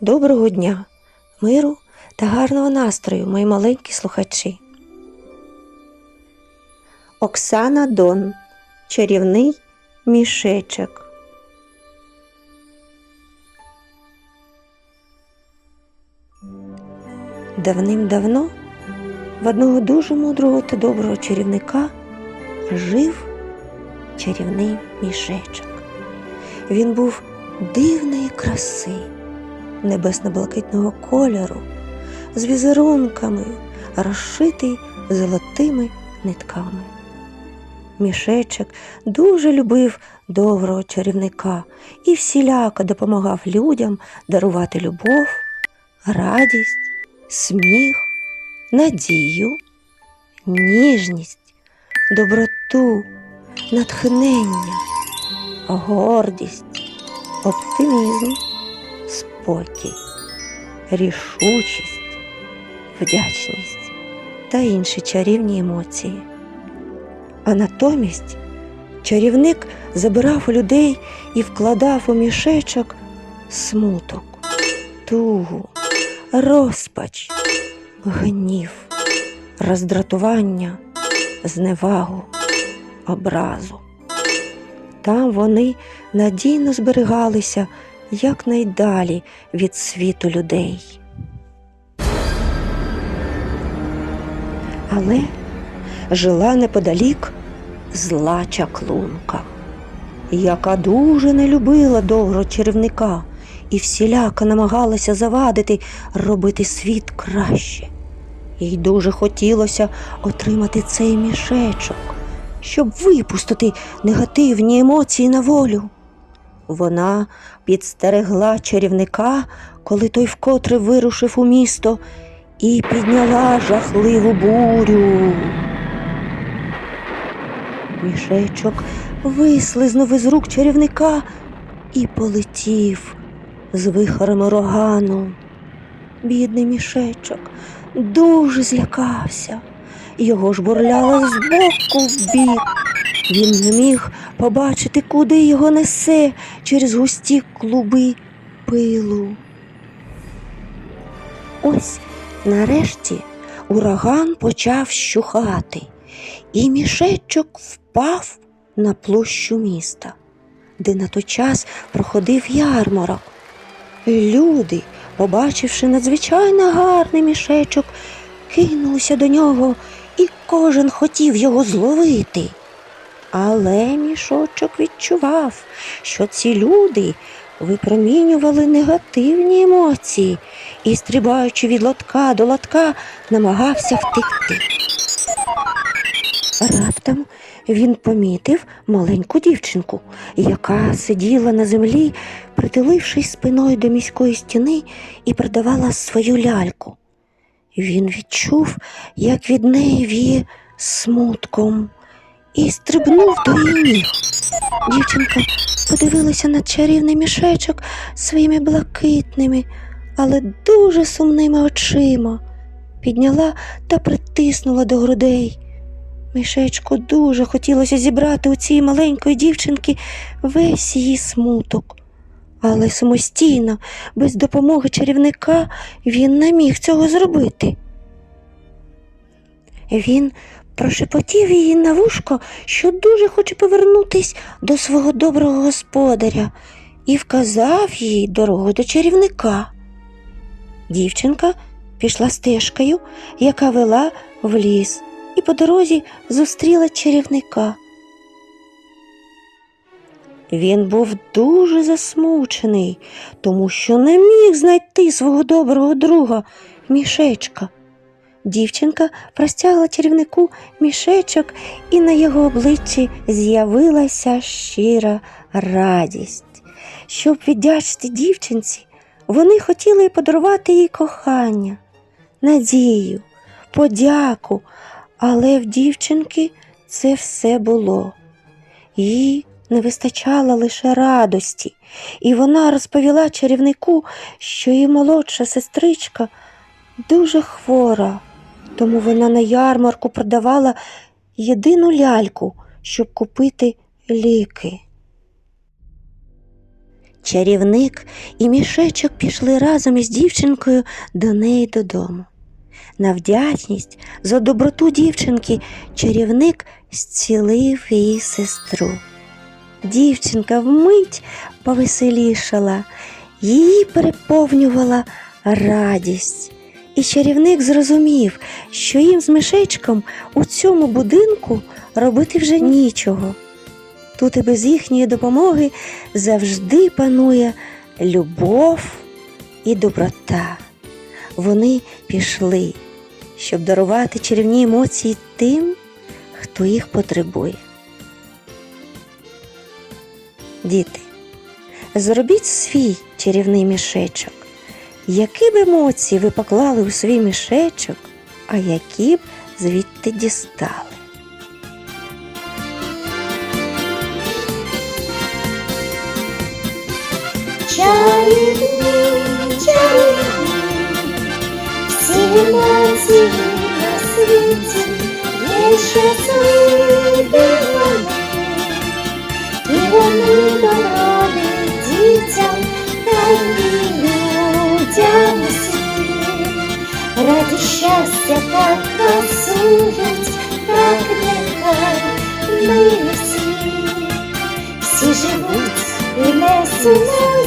Доброго дня, миру та гарного настрою, мої маленькі слухачі. Оксана Дон. Чарівний мішечок. Давним-давно в одного дуже мудрого та доброго чарівника жив чарівний мішечок. Він був дивної краси, небесно-блакитного кольору, з візерунками, розшитий золотими нитками. Мішечок дуже любив доброго чарівника і всіляко допомагав людям дарувати любов, радість, сміх, надію, ніжність, доброту, натхнення, гордість, оптимізм, спокій, рішучість, вдячність та інші чарівні емоції. А натомість чарівник забирав у людей і вкладав у мішечок смуток, тугу, розпач, гнів, роздратування, зневагу, образу. Там вони надійно зберігалися якнайдалі від світу людей. Але жила неподалік зла чаклунка, яка дуже не любила доброго чарівника і всіляко намагалася завадити робити світ краще. Їй дуже хотілося отримати цей мішечок, щоб випустити негативні емоції на волю. Вона підстерегла чарівника, коли той вкотре вирушив у місто, і підняла жахливу бурю. Мішечок вислизнув із рук чарівника і полетів з вихорем урагану. Бідний мішечок дуже злякався. Його ж бурляло з боку в бік. Він не міг побачити, куди його несе через густі клуби пилу. Ось нарешті ураган почав щухати, і мішечок впав на площу міста, де на той час проходив ярмарок. Люди, побачивши надзвичайно гарний мішечок, кинулися до нього, і кожен хотів його зловити. Але мішочок відчував, що ці люди випромінювали негативні емоції і, стрибаючи від лотка до лотка, намагався втекти. Раптом він помітив маленьку дівчинку, яка сиділа на землі, притулившись спиною до міської стіни і продавала свою ляльку. Він відчув, як від неї віє смутком, і стрибнув до її. Дівчинка подивилася на чарівний мішечок своїми блакитними, але дуже сумними очима, підняла та притиснула до грудей. Мішечку дуже хотілося зібрати у цій маленької дівчинки весь її смуток. Але самостійно, без допомоги чарівника, він не міг цього зробити. Він прошепотів її на вушко, що дуже хоче повернутись до свого доброго господаря, і вказав їй дорогу до чарівника. Дівчинка пішла стежкою, яка вела в ліс, і по дорозі зустріла чарівника. Він був дуже засмучений, тому що не міг знайти свого доброго друга мішечка. Дівчинка простягла чарівнику мішечок, і на його обличчі з'явилася щира радість. Щоб віддячити дівчинці, вони хотіли подарувати їй кохання, надію, подяку, але в дівчинки це все було. Їй не вистачало лише радості, і вона розповіла чарівнику, що її молодша сестричка дуже хвора, тому вона на ярмарку продавала єдину ляльку, щоб купити ліки. Чарівник і мішечок пішли разом із дівчинкою до неї додому. На вдячність за доброту дівчинки чарівник зцілив її сестру. Дівчинка вмить повеселішала, її переповнювала радість. І чарівник зрозумів, що їм з мишечком у цьому будинку робити вже нічого. Тут і без їхньої допомоги завжди панує любов і доброта. Вони пішли, щоб дарувати чарівні емоції тим, хто їх потребує. Діти, зробіть свій чарівний мішечок. Які б емоції ви поклали у свій мішечок, а які б звідти дістали? Чарівний, чарівний, всі емоції на світі є щасливі Раді щастя так пасують, так нехай ми всі. Всі живуть і не сумують,